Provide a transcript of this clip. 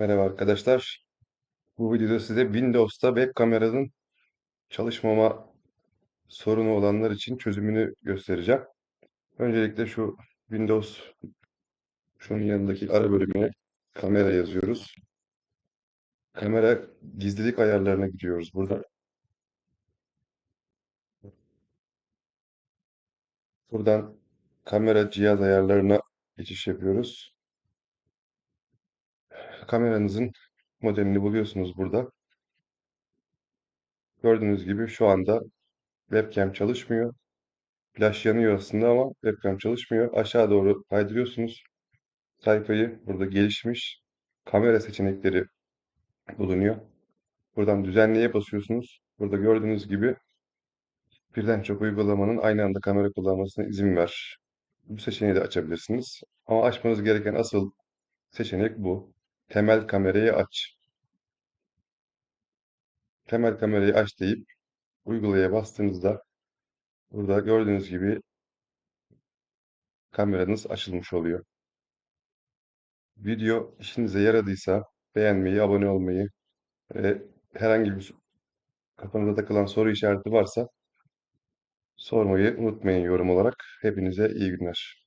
Merhaba arkadaşlar. Bu videoda size Windows'ta web kameranın çalışmama sorunu olanlar için çözümünü göstereceğim. Öncelikle şu Windows şunun yanındaki ara bölümüne kamera yazıyoruz. Kamera gizlilik ayarlarına gidiyoruz burada. Buradan kamera cihaz ayarlarına geçiş yapıyoruz. Kameranızın modelini buluyorsunuz burada. Gördüğünüz gibi şu anda webcam çalışmıyor. Flash yanıyor aslında ama webcam çalışmıyor. Aşağı doğru kaydırıyorsunuz. Sayfayı burada gelişmiş kamera seçenekleri bulunuyor. Buradan düzenleye basıyorsunuz. Burada gördüğünüz gibi birden çok uygulamanın aynı anda kamera kullanmasına izin ver. Bu seçeneği de açabilirsiniz. Ama açmanız gereken asıl seçenek bu. Temel kamerayı aç. Temel kamerayı aç deyip uygulaya bastığınızda burada gördüğünüz gibi kameranız açılmış oluyor. Video işinize yaradıysa beğenmeyi, abone olmayı ve herhangi bir kafanıza takılan soru işareti varsa sormayı unutmayın yorum olarak. Hepinize iyi günler.